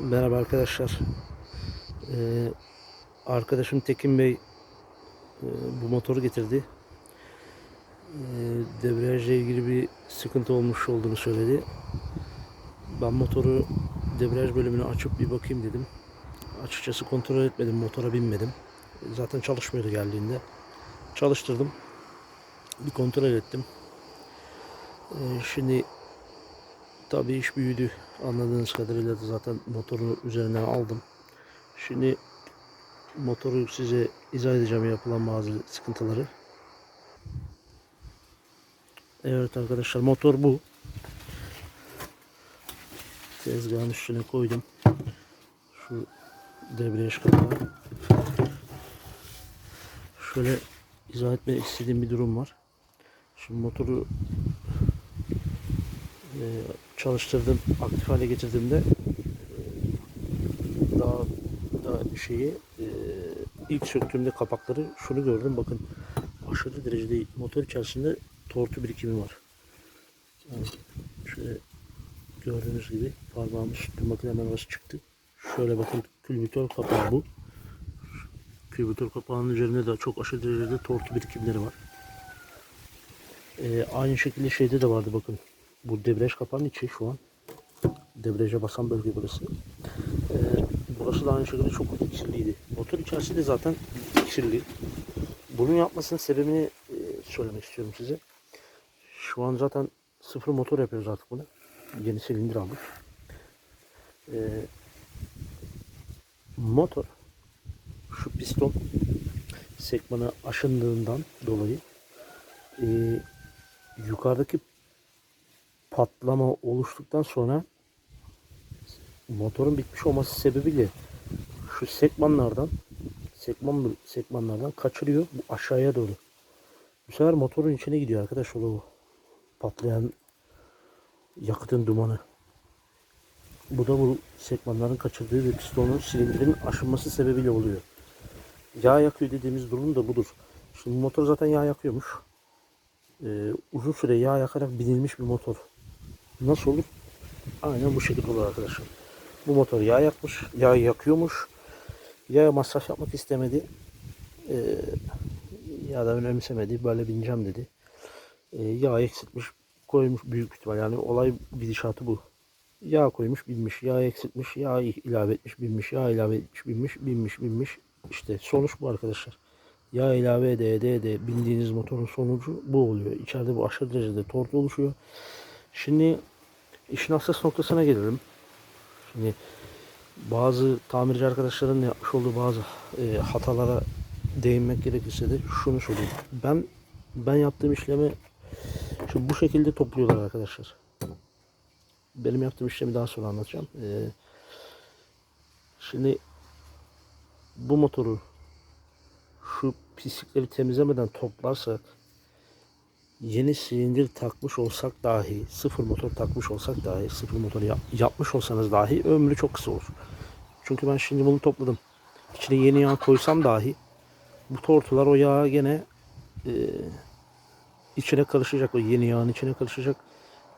Merhaba arkadaşlar. Ee, arkadaşım Tekin Bey e, bu motoru getirdi. Ee, debriyajla ilgili bir sıkıntı olmuş olduğunu söyledi. Ben motoru debriyaj bölümünü açıp bir bakayım dedim. Açıkçası kontrol etmedim, motora binmedim. Zaten çalışmıyordu geldiğinde. Çalıştırdım. Bir kontrol ettim. Ee, şimdi Tabii iş büyüdü. Anladığınız kadarıyla da zaten motoru üzerinden aldım. Şimdi motoru size izah edeceğim yapılan bazı sıkıntıları. Evet arkadaşlar motor bu. Tezgahın üstüne koydum. Şu debriyaj kapağı. Şöyle izah etmek istediğim bir durum var. Şimdi motoru e, çalıştırdım, aktif hale getirdiğimde e, daha daha şeyi e, ilk söktüğümde kapakları şunu gördüm bakın aşırı derecede motor içerisinde tortu birikimi var. Şöyle gördüğünüz gibi parmağımı sürttüm bakın hemen orası çıktı. Şöyle bakın külbütör kapağı bu. Külbütör kapağının üzerinde de çok aşırı derecede tortu birikimleri var. E, aynı şekilde şeyde de vardı bakın. Bu debriyaj kapağının içi şu an. Debriyaja basan bölge burası. Ee, burası da aynı şekilde çok kirliydi. Motor içerisi de zaten kirli. Bunun yapmasının sebebini e, söylemek istiyorum size. Şu an zaten sıfır motor yapıyoruz artık bunu. Yeni silindir aldık. Ee, motor şu piston sekmanı aşındığından dolayı e, yukarıdaki patlama oluştuktan sonra motorun bitmiş olması sebebiyle şu sekmanlardan sekman sekmanlardan kaçırıyor bu aşağıya doğru. Bu sefer motorun içine gidiyor arkadaş o patlayan yakıtın dumanı. Bu da bu sekmanların kaçırdığı ve pistonun silindirin aşınması sebebiyle oluyor. Yağ yakıyor dediğimiz durum da budur. Şimdi motor zaten yağ yakıyormuş. Ee, uzun süre yağ yakarak binilmiş bir motor. Nasıl olur? Aynen bu şekilde olur arkadaşlar. Bu motor yağ yakmış, yağ yakıyormuş. Yağ masraf yapmak istemedi. Ee, ya da önemsemedi. Böyle bineceğim dedi. Ee, yağ eksiltmiş, koymuş büyük ihtimal. Yani olay gidişatı bu. Yağ koymuş, binmiş. Yağ eksiltmiş, yağ ilave etmiş, binmiş. Yağ ilave etmiş, binmiş, binmiş, binmiş. İşte sonuç bu arkadaşlar. Yağ ilave ede ede ede bindiğiniz motorun sonucu bu oluyor. İçeride bu aşırı derecede tortu oluşuyor. Şimdi işin hassas noktasına gelelim. Şimdi bazı tamirci arkadaşların yapmış olduğu bazı e, hatalara değinmek gerekirse de şunu söyleyeyim. Ben ben yaptığım işlemi şu bu şekilde topluyorlar arkadaşlar. Benim yaptığım işlemi daha sonra anlatacağım. E, şimdi bu motoru şu pislikleri temizlemeden toplarsak yeni silindir takmış olsak dahi, sıfır motor takmış olsak dahi, sıfır motor yap- yapmış olsanız dahi ömrü çok kısa olur. Çünkü ben şimdi bunu topladım. İçine yeni yağ koysam dahi bu tortular o yağa gene e, içine karışacak. O yeni yağın içine karışacak.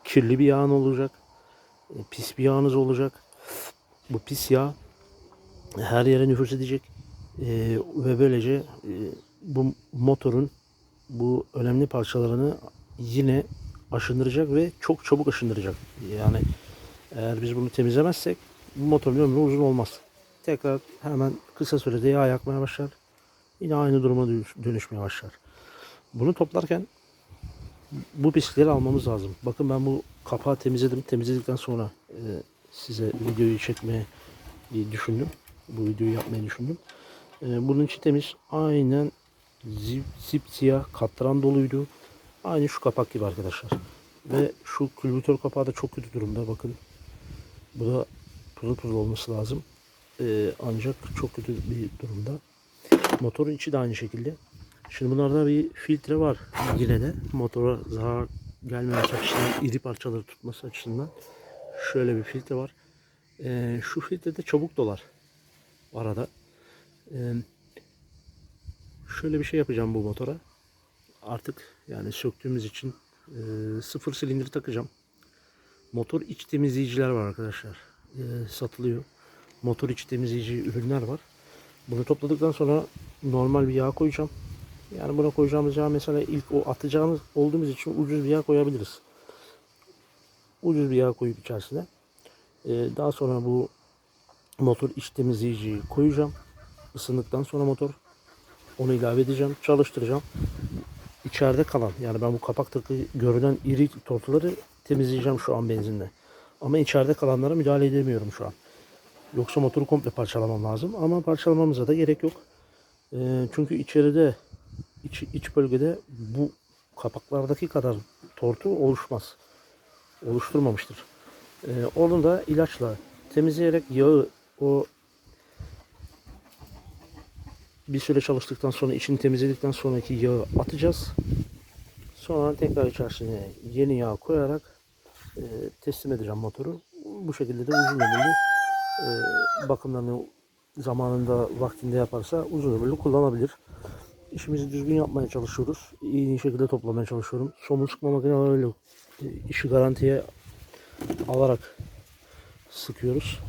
Kirli bir yağın olacak. E, pis bir yağınız olacak. Bu pis yağ her yere nüfus edecek. E, ve böylece e, bu motorun bu önemli parçalarını yine aşındıracak ve çok çabuk aşındıracak. Yani eğer biz bunu temizlemezsek bu motorun ömrü uzun olmaz. Tekrar hemen kısa sürede yağ yakmaya başlar. Yine aynı duruma dönüş- dönüşmeye başlar. Bunu toplarken bu pislikleri almamız lazım. Bakın ben bu kapağı temizledim. Temizledikten sonra e, size videoyu çekmeyi düşündüm. Bu videoyu yapmayı düşündüm. E, bunun için temiz. Aynen zip, zip siyah katran doluydu. Aynı şu kapak gibi arkadaşlar. Ve şu külbütör kapağı da çok kötü durumda. Bakın. Bu da pırıl pırıl olması lazım. Ee, ancak çok kötü bir durumda. Motorun içi de aynı şekilde. Şimdi bunlarda bir filtre var yine de. Motora zarar gelmemesi açısından, iri parçaları tutması açısından şöyle bir filtre var. Ee, şu filtre de çabuk dolar arada. Ee, şöyle bir şey yapacağım bu motora. Artık yani söktüğümüz için e, sıfır silindir takacağım. Motor iç temizleyiciler var arkadaşlar. E, satılıyor. motor içi temizleyici ürünler var. Bunu topladıktan sonra normal bir yağ koyacağım. Yani buna koyacağımız yağ mesela ilk o atacağımız olduğumuz için ucuz bir yağ koyabiliriz. Ucuz bir yağ koyup içerisine. Ee, daha sonra bu motor iç temizleyiciyi koyacağım. Isındıktan sonra motor onu ilave edeceğim. Çalıştıracağım. İçeride kalan yani ben bu kapaktaki görünen iri tortuları temizleyeceğim şu an benzinle. Ama içeride kalanlara müdahale edemiyorum şu an. Yoksa motoru komple parçalamam lazım. Ama parçalamamıza da gerek yok. Ee, çünkü içeride iç, iç bölgede bu kapaklardaki kadar tortu oluşmaz. Oluşturmamıştır. Ee, onu da ilaçla temizleyerek yağı o bir süre çalıştıktan sonra içini temizledikten sonraki yağı atacağız. Sonra tekrar içerisine yeni yağ koyarak e, teslim edeceğim motoru. Bu şekilde de uzun ömürlü e, bakımlarını zamanında vaktinde yaparsa uzun ömürlü kullanabilir. İşimizi düzgün yapmaya çalışıyoruz. İyi şekilde toplamaya çalışıyorum. Somun sıkma makineleriyle e, işi garantiye alarak sıkıyoruz.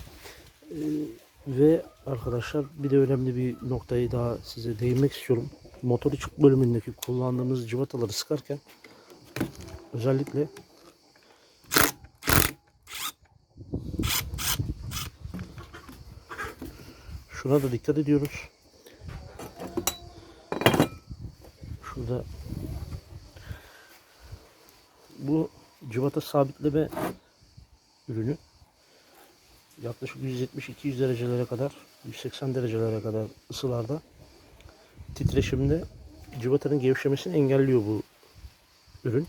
E, ve arkadaşlar bir de önemli bir noktayı daha size değinmek istiyorum. Motor iç bölümündeki kullandığımız cıvataları sıkarken özellikle şuna da dikkat ediyoruz. Şurada bu cıvata sabitleme ürünü yaklaşık 170-200 derecelere kadar 180 derecelere kadar ısılarda titreşimde cıvatanın gevşemesini engelliyor bu ürün.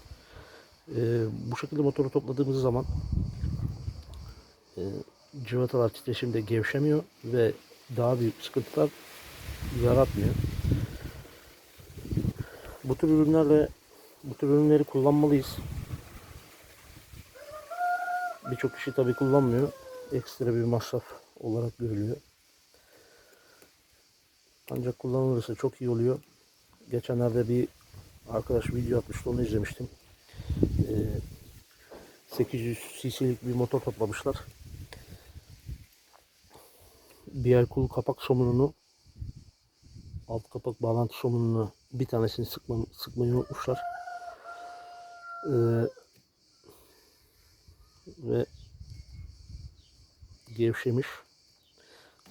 Ee, bu şekilde motoru topladığımız zaman e, cıvatalar titreşimde gevşemiyor ve daha büyük sıkıntılar yaratmıyor. Bu tür ürünlerle bu tür ürünleri kullanmalıyız. Birçok kişi tabi kullanmıyor. Ekstra bir masraf olarak görülüyor. Ancak kullanılırsa çok iyi oluyor. Geçenlerde bir arkadaş video atmıştı onu izlemiştim. Ee, 800 cc'lik bir motor toplamışlar. Bir kul kapak somununu alt kapak bağlantı somununu bir tanesini sıkma, sıkmayı unutmuşlar. Ee, ve gevşemiş.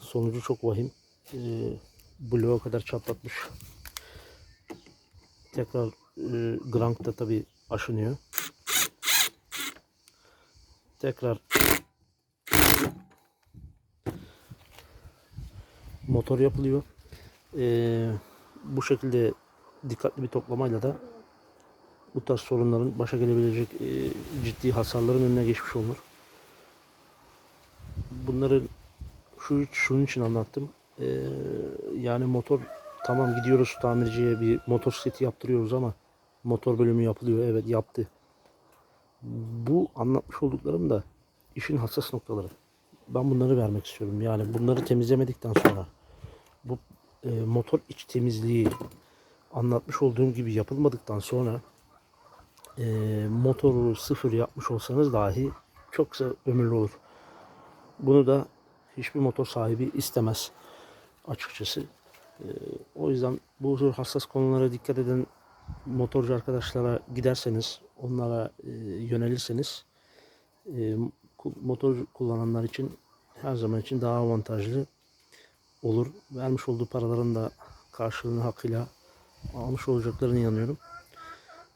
Sonucu çok vahim. Ee, bloğa kadar çatlatmış. Tekrar e, Grank da tabi aşınıyor. Tekrar motor yapılıyor. Ee, bu şekilde dikkatli bir toplamayla da bu tarz sorunların başa gelebilecek e, ciddi hasarların önüne geçmiş olur. Bunları şu şunun için anlattım. Ee, yani motor tamam gidiyoruz tamirciye bir motor seti yaptırıyoruz ama motor bölümü yapılıyor. Evet yaptı. Bu anlatmış olduklarım da işin hassas noktaları. Ben bunları vermek istiyorum. Yani bunları temizlemedikten sonra bu e, motor iç temizliği anlatmış olduğum gibi yapılmadıktan sonra e, motoru sıfır yapmış olsanız dahi çok kısa ömürlü olur. Bunu da hiçbir motor sahibi istemez açıkçası. E, o yüzden bu tür hassas konulara dikkat eden motorcu arkadaşlara giderseniz, onlara e, yönelirseniz e, motor kullananlar için her zaman için daha avantajlı olur. Vermiş olduğu paraların da karşılığını hakkıyla almış olacaklarını inanıyorum.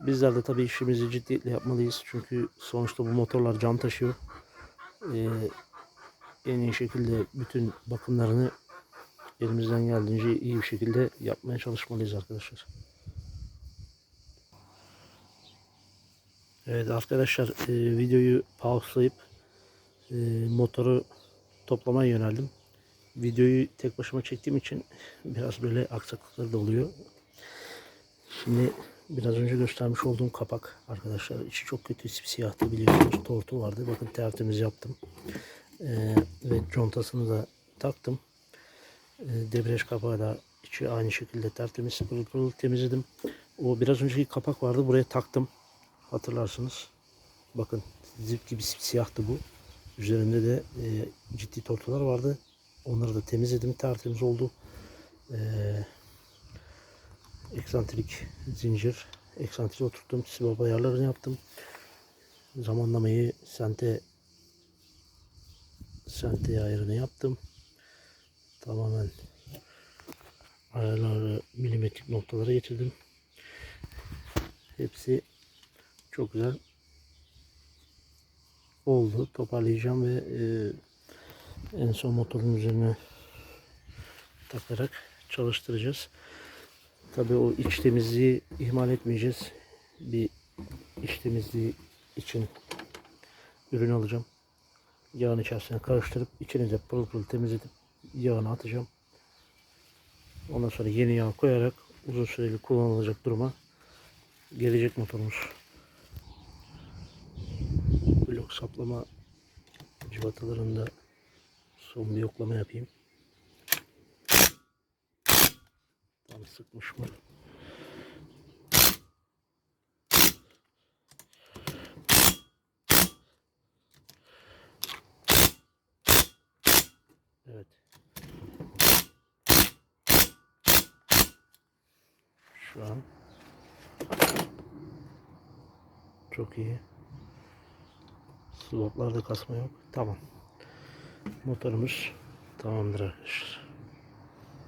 Bizler de tabii işimizi ciddiyetle yapmalıyız. Çünkü sonuçta bu motorlar can taşıyor. Ee, en iyi şekilde bütün bakımlarını elimizden geldiğince iyi bir şekilde yapmaya çalışmalıyız arkadaşlar. Evet arkadaşlar e, videoyu pauslayıp e, motoru toplamaya yöneldim. Videoyu tek başıma çektiğim için biraz böyle aksaklıklar da oluyor. Şimdi biraz önce göstermiş olduğum kapak arkadaşlar içi çok kötü siyahtı biliyorsunuz tortu vardı bakın tertemiz yaptım ee, ve contasını da taktım ee, kapağı da içi aynı şekilde tertemiz pırıl pırıl temizledim o biraz önceki kapak vardı buraya taktım hatırlarsınız bakın zip gibi siyahtı bu üzerinde de e, ciddi tortular vardı Onları da temizledim. Tertemiz oldu. Ee, eksantrik zincir. Eksantrik oturttum. Sibop ayarlarını yaptım. Zamanlamayı sente sente ayarını yaptım. Tamamen ayarları milimetrik noktalara getirdim. Hepsi çok güzel oldu. Toparlayacağım ve e, en son motorun üzerine takarak çalıştıracağız. Tabii o iç temizliği ihmal etmeyeceğiz. Bir iç temizliği için ürün alacağım. Yağın içerisine karıştırıp içine de pırıl pırıl temizletip yağını atacağım. Ondan sonra yeni yağ koyarak uzun süreli kullanılacak duruma gelecek motorumuz. Blok saplama civatalarında son bir yoklama yapayım. Tam sıkmış mı? Evet. Şu an çok iyi. Slotlarda kasma yok. Tamam. Motorumuz tamamdır arkadaşlar.